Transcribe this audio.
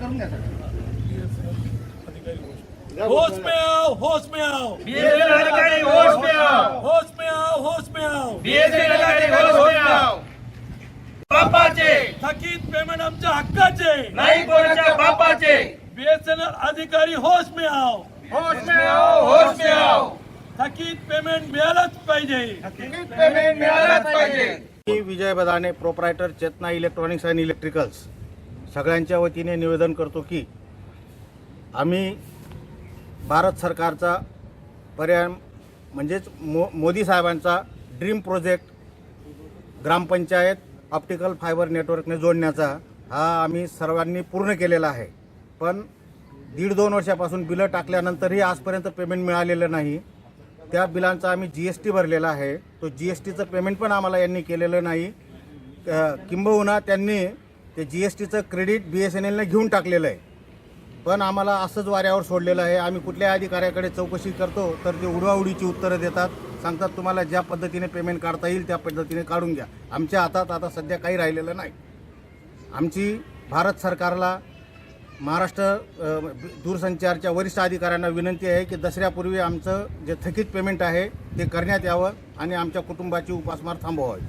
करून घ्या सर होश में आओ होश में आओ बीएसएन अधिकारी होश में आओ होश में आओ होश में आओ बीएसएन अधिकारी होश में आओ बापाचे थकीत पेमेंट आमच्या हक्काचे. नाही कोणाच्या बापाचे बीएसएनएल अधिकारी होश में आओ होश में आओ होश में आओ थकीत पेमेंट मिळालंच पाहिजे. पेमेंट मिळालंच पाहिजे. मी Vijay Badane proprietor Chetana electronics and electricals सगळ्यांच्या वतीने निवेदन करतो की आम्ही भारत सरकारचा पर्याय म्हणजेच मो मोदी साहेबांचा dream project gram panchayat optical fibre नेटवर्कने जोडण्याचा हा आम्ही सर्वांनी पूर्ण केलेला आहे. पण दीड दोन वर्षापासून बिलं टाकल्यानंतरही आजपर्यंत पेमेंट मिळालेलं नाही. त्या बिलांचा आम्ही जी एस टी भरलेला आहे. तो जी एस टीचं पेमेंट पण आम्हाला यांनी केलेलं नाही. किंबहुना त्यांनी ते जी एस टीचं क्रेडिट बी एस एन एलने घेऊन टाकलेलं आहे. पण आम्हाला असंच वाऱ्यावर सोडलेलं आहे. आम्ही कुठल्याही अधिकाऱ्याकडे चौकशी करतो तर ते उडवाउडीची उत्तरं देतात. सांगतात तुम्हाला ज्या पद्धतीने पेमेंट काढता येईल त्या पद्धतीने काढून घ्या. आमच्या हातात आता सध्या काही राहिलेलं नाही. आमची भारत सरकारला महाराष्ट्र दूरसंचारच्या वरिष्ठ अधिकाऱ्यांना विनंती आहे की दसऱ्यापूर्वी आमचं जे थकीत पेमेंट आहे ते करण्यात यावं आणि आमच्या कुटुंबाची उपासमार थांबवावी.